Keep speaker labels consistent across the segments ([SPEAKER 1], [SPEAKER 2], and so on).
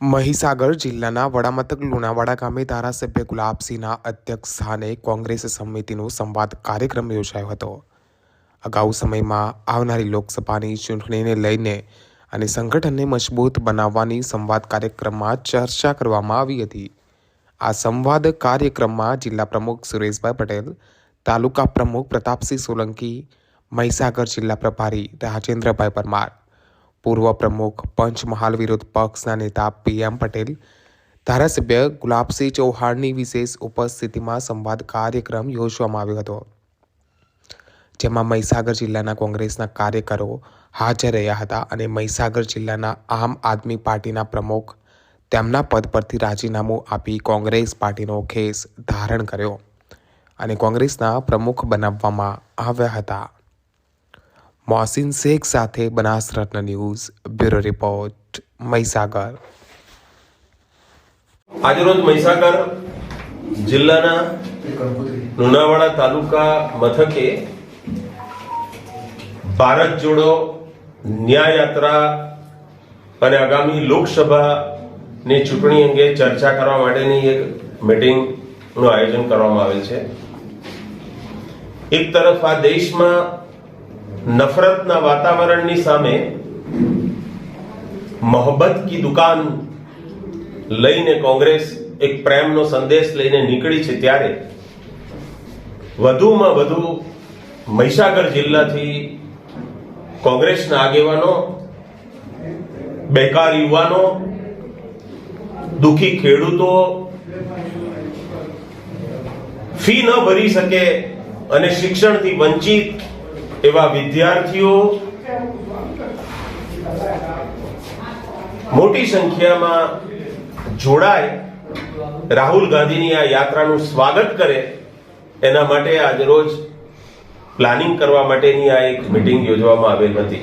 [SPEAKER 1] મહીસાગર જિલ્લાના વડામથક લુણાવાડા ગામે ધારાસભ્ય ગુલાબસિંહના અધ્યક્ષ સ્થાને કોંગ્રેસ સમિતિનો સંવાદ કાર્યક્રમ યોજાયો હતો. અગાઉ સમયમાં આવનારી લોકસભાની ચૂંટણીને લઈને અને સંગઠનને મજબૂત બનાવવાની સંવાદ કાર્યક્રમમાં ચર્ચા કરવામાં આવી હતી. આ સંવાદ કાર્યક્રમમાં જિલ્લા પ્રમુખ સુરેશભાઈ પટેલ, તાલુકા પ્રમુખ પ્રતાપસિંહ સોલંકી, મહીસાગર જિલ્લા પ્રભારી રાજેન્દ્રભાઈ પરમાર પૂર્વ પ્રમુખ પંચમહાલ વિરોધ પક્ષના નેતા પીએમ પટેલ, ધારાસભ્ય ગુલાબસિંહ ચૌહાણની વિશેષ ઉપસ્થિતિમાં સંવાદ કાર્યક્રમ યોજવામાં આવ્યો હતો. જેમાં મહીસાગર જિલ્લાના કોંગ્રેસના કાર્યકરો હાજર રહ્યા હતા અને મહીસાગર જિલ્લાના આમ આદમી પાર્ટીના પ્રમુખ તેમના પદ પરથી રાજીનામું આપી કોંગ્રેસ પાર્ટીનો ખેસ ધારણ કર્યો અને કોંગ્રેસના પ્રમુખ બનાવવામાં આવ્યા હતા. મોહસિન શેખ સાથે બનાસ રત્ન ન્યૂઝ, બ્યુરો રિપોર્ટ, મહીસાગર.
[SPEAKER 2] આજરોજ મહીસાગર જિલ્લાના લુણાવાડા તાલુકા મથકે ભારત જોડો ન્યાય યાત્રા અને આગામી લોકસભાની ચૂંટણી અંગે ચર્ચા કરવા માટેની એક મિટિંગનું આયોજન કરવામાં આવેલ છે. એક તરફ આ દેશમાં નફરતના વાતાવરણની સામે મોહબ્બત કી દુકાન લઈને કોંગ્રેસ એક પ્રેમનો સંદેશ લઈને નીકળી છે ત્યારે વધુમાં વધુ મહીસાગર જિલ્લાથી કોંગ્રેસના આગેવાનો બેકાર યુવાનો દુખી ખેડૂતો ફી ન ભરી શકે અને શિક્ષણથી વંચિત એવા વિદ્યાર્થીઓ મોટી સંખ્યામાં જોડાય. રાહુલ ગાંધીની આ યાત્રાનું સ્વાગત કરે. એના માટે આજરોજ પ્લાનિંગ કરવા માટેની આ એક મિટિંગ યોજવામાં આવેલ હતી.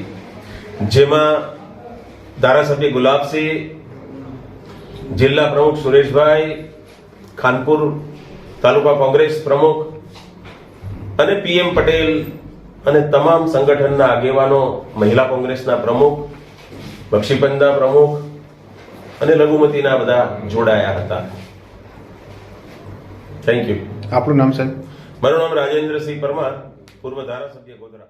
[SPEAKER 2] જેમાં ધારાસભ્ય ગુલાબસિંહ, જિલ્લા પ્રમુખ સુરેશભાઈ, ખાનપુર તાલુકા કોંગ્રેસ પ્રમુખ અને પીએમ પટેલ અને તમામ સંગઠનના આગેવાનો મહિલા કોંગ્રેસના પ્રમુખ બક્ષીપંચના પ્રમુખ અને લઘુમતીના બધા જોડાયા હતા. થેન્ક યુ
[SPEAKER 3] આપણું નામ સાહેબ?
[SPEAKER 2] મારું નામ રાજેન્દ્રસિંહ પરમાર પૂર્વ ધારાસભ્ય ગોધરા.